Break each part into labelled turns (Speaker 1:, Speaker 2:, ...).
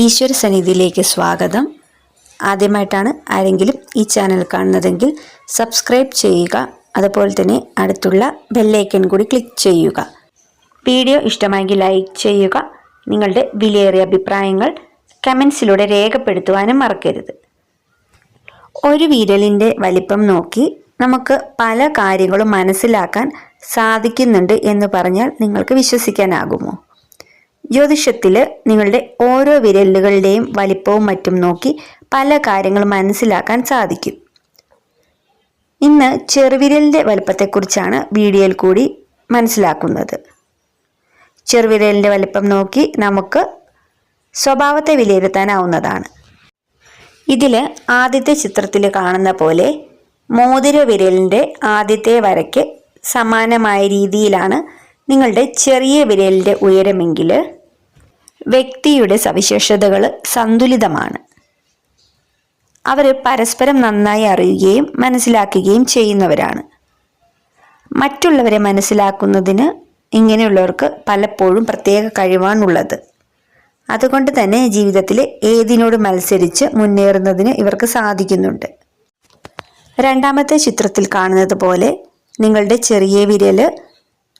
Speaker 1: ഈശ്വര സന്നിധിയിലേക്ക് സ്വാഗതം. ആദ്യമായിട്ടാണ് ആരെങ്കിലും ഈ ചാനൽ കാണുന്നതെങ്കിൽ സബ്സ്ക്രൈബ് ചെയ്യുക. അതുപോലെ തന്നെ അടുത്തുള്ള ബെല്ലൈക്കൺ കൂടി ക്ലിക്ക് ചെയ്യുക. വീഡിയോ ഇഷ്ടമായെങ്കിൽ ലൈക്ക് ചെയ്യുക. നിങ്ങളുടെ വിലയേറിയ അഭിപ്രായങ്ങൾ കമൻസിലൂടെ രേഖപ്പെടുത്തുവാനും മറക്കരുത്. ഒരു വിരലിന്റെ വലിപ്പം നോക്കി നമുക്ക് പല കാര്യങ്ങളും മനസ്സിലാക്കാൻ സാധിക്കുന്നുണ്ട് എന്ന് പറഞ്ഞാൽ നിങ്ങൾക്ക് വിശ്വസിക്കാനാകുമോ? ജ്യോതിഷത്തിൽ നിങ്ങളുടെ ഓരോ വിരലുകളുടെയും വലിപ്പവും മറ്റും നോക്കി പല കാര്യങ്ങളും മനസ്സിലാക്കാൻ സാധിക്കും. ഇന്ന് ചെറുവിരലിന്റെ വലിപ്പത്തെക്കുറിച്ചാണ് വീഡിയോയിൽ കൂടി മനസ്സിലാക്കുന്നത്. ചെറുവിരലിന്റെ വലിപ്പം നോക്കി നമുക്ക് സ്വഭാവത്തെ വിലയിരുത്താനാവുന്നതാണ്. ഇതിൽ ആദ്യത്തെ ചിത്രത്തിൽ കാണുന്ന പോലെ മോതിര വിരലിന്റെ ആദ്യത്തെ വരയ്ക്ക് സമാനമായ രീതിയിലാണ് നിങ്ങളുടെ ചെറിയ വിരലിന്റെ ഉയരമെങ്കിൽ വ്യക്തിയുടെ സവിശേഷതകൾ സന്തുലിതമാണ്. അവർ പരസ്പരം നന്നായി അറിയുകയും മനസ്സിലാക്കുകയും ചെയ്യുന്നവരാണ്. മറ്റുള്ളവരെ മനസ്സിലാക്കുന്നതിന് ഇങ്ങനെയുള്ളവർക്ക് പലപ്പോഴും പ്രത്യേക കഴിവാണുള്ളത്. അതുകൊണ്ട് തന്നെ ജീവിതത്തിൽ ഏതിനോട് മത്സരിച്ച് മുന്നേറുന്നതിന് ഇവർക്ക് സാധിക്കുന്നുണ്ട്. രണ്ടാമത്തെ ചിത്രത്തിൽ കാണുന്നത് പോലെ നിങ്ങളുടെ ചെറിയ വിരൽ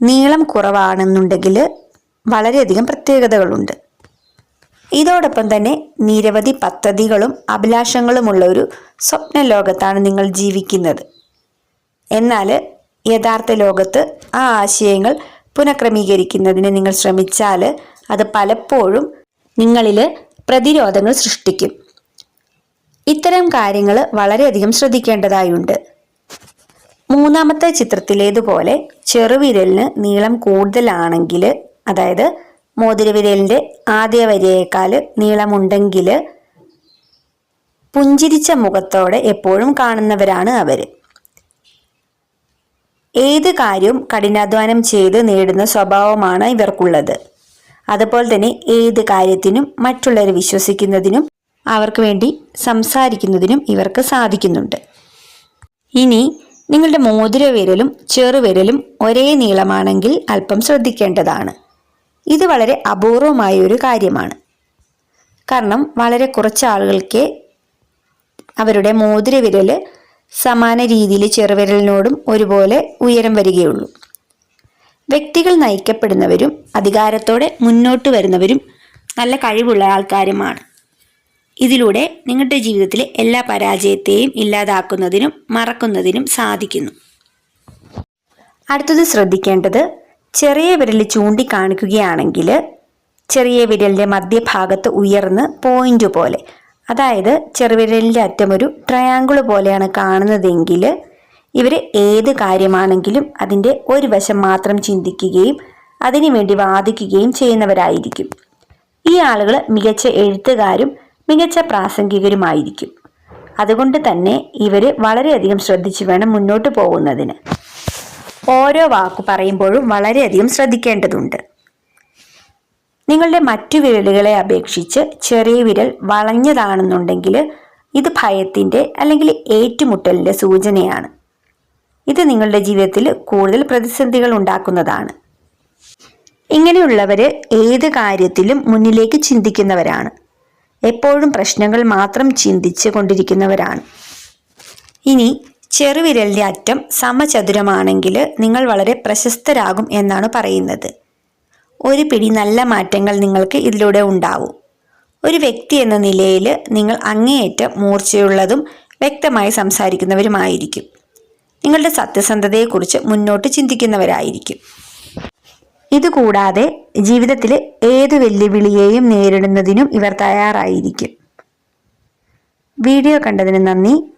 Speaker 1: നീളം കുറവാണെന്നുണ്ടെങ്കിൽ വളരെയധികം പ്രത്യേകതകളുണ്ട്. ഇതോടൊപ്പം തന്നെ നിരവധി പദ്ധതികളും അഭിലാഷങ്ങളുമുള്ള ഒരു സ്വപ്ന ലോകത്താണ് നിങ്ങൾ ജീവിക്കുന്നത്. എന്നാൽ യഥാർത്ഥ ലോകത്ത് ആ ആശയങ്ങൾ പുനഃക്രമീകരിക്കുന്നതിന് നിങ്ങൾ ശ്രമിച്ചാൽ അത് പലപ്പോഴും നിങ്ങളിൽ പ്രതിരോധങ്ങൾ സൃഷ്ടിക്കും. ഇത്തരം കാര്യങ്ങൾ വളരെയധികം ശ്രദ്ധിക്കേണ്ടതായുണ്ട്. മൂന്നാമത്തെ ചിത്രത്തിലേതുപോലെ ചെറുവിരലിന് നീളം കൂടുതലാണെങ്കിൽ അതായത് മോതിരവിരലിന്റെ ആദ്യ വരിയേക്കാൾ നീളമുണ്ടെങ്കിൽ പുഞ്ചിരിച്ച മുഖത്തോടെ എപ്പോഴും കാണുന്നവരാണ് അവർ ഏത് കാര്യവും കഠിനാധ്വാനം ചെയ്ത് നേടുന്ന സ്വഭാവമാണ് ഇവർക്കുള്ളത്. അതുപോലെ തന്നെ ഏത് കാര്യത്തിനും മറ്റുള്ളവരെ വിശ്വസിക്കുന്നതിനും അവർക്ക് വേണ്ടി സംസാരിക്കുന്നതിനും ഇവർക്ക് സാധിക്കുന്നുണ്ട്. ഇനി നിങ്ങളുടെ മോതിരവിരലും ചെറുവിരലും ഒരേ നീളമാണെങ്കിൽ അല്പം ശ്രദ്ധിക്കേണ്ടതാണ്. ഇത് വളരെ അപൂർവമായ ഒരു കാര്യമാണ്. കാരണം വളരെ കുറച്ച് ആളുകൾക്ക് അവരുടെ മോതിരവിരൽ സമാന രീതിയിൽ ചെറുവിരലിനോടും ഒരുപോലെ ഉയരം വരികയുള്ളൂ. വ്യക്തികൾ നയിക്കപ്പെടുന്നവരും അധികാരത്തോടെ മുന്നോട്ട് വരുന്നവരും നല്ല കഴിവുള്ള ആൾക്കാരുമാണ്. ഇതിലൂടെ നിങ്ങളുടെ ജീവിതത്തിലെ എല്ലാ പരാജയത്തെയും ഇല്ലാതാക്കുന്നതിനും മറക്കുന്നതിനും സാധിക്കുന്നു. അടുത്തത് ശ്രദ്ധിക്കേണ്ടത് ചെറിയ വിരൽ ചൂണ്ടിക്കാണിക്കുകയാണെങ്കിൽ ചെറിയ വിരലിന്റെ മധ്യഭാഗത്ത് ഉയർന്ന് പോയിന്റ് പോലെ. അതായത് ചെറുവിരലിന്റെ അറ്റം ഒരു ട്രയാങ്കിൾ പോലെയാണ് കാണുന്നതെങ്കിൽ ഇവർ ഏത് കാര്യമാണെങ്കിലും അതിന്റെ ഒരു വശം മാത്രം ചിന്തിക്കുകയും അതിനുവേണ്ടി വാദിക്കുകയും ചെയ്യുന്നവരായിരിക്കും. ഈ ആളുകൾ മികച്ച എഴുത്തുകാരും മികച്ച പ്രാസംഗികരുമായിരിക്കും. അതുകൊണ്ട് തന്നെ ഇവർ വളരെയധികം ശ്രദ്ധിച്ചു വേണം മുന്നോട്ട് പോകുന്നതിന്. ഓരോ വാക്കു പറയുമ്പോഴും വളരെയധികം ശ്രദ്ധിക്കേണ്ടതുണ്ട്. നിങ്ങളുടെ മറ്റു വിരലുകളെ അപേക്ഷിച്ച് ചെറിയ വിരൽ വളഞ്ഞതാണെന്നുണ്ടെങ്കിൽ ഇത് ഭയത്തിന്റെ അല്ലെങ്കിൽ ഏറ്റുമുട്ടലിന്റെ സൂചനയാണ്. ഇത് നിങ്ങളുടെ ജീവിതത്തിൽ കൂടുതൽ പ്രതിസന്ധികൾ ഉണ്ടാക്കുന്നതാണ്. ഇങ്ങനെയുള്ളവർ ഏത് കാര്യത്തിലും മുന്നിലേക്ക് ചിന്തിക്കുന്നവരാണ്. എപ്പോഴും പ്രശ്നങ്ങൾ മാത്രം ചിന്തിച്ച് കൊണ്ടിരിക്കുന്നവരാണ്. ഇനി ചെറുവിരലിന്റെ അറ്റം സമചതുരമാണെങ്കിൽ നിങ്ങൾ വളരെ പ്രശസ്തരാകും എന്നാണ് പറയുന്നത്. ഒരു പിടി നല്ല മാറ്റങ്ങൾ നിങ്ങൾക്ക് ഇതിലൂടെ ഉണ്ടാവും. ഒരു വ്യക്തി എന്ന നിലയിൽ നിങ്ങൾ അങ്ങേയറ്റം മൂർച്ചയുള്ളതും വ്യക്തമായി സംസാരിക്കുന്നവരുമായിരിക്കും. നിങ്ങളുടെ സത്യസന്ധതയെക്കുറിച്ച് മുന്നോട്ട് ചിന്തിക്കുന്നവരായിരിക്കും. ഇതുകൂടാതെ ജീവിതത്തിൽ ഏത് വെല്ലുവിളിയെയും നേരിടുന്നതിനും ഇവർ തയ്യാറായിരിക്കും. വീഡിയോ കണ്ടതിന് നന്ദി.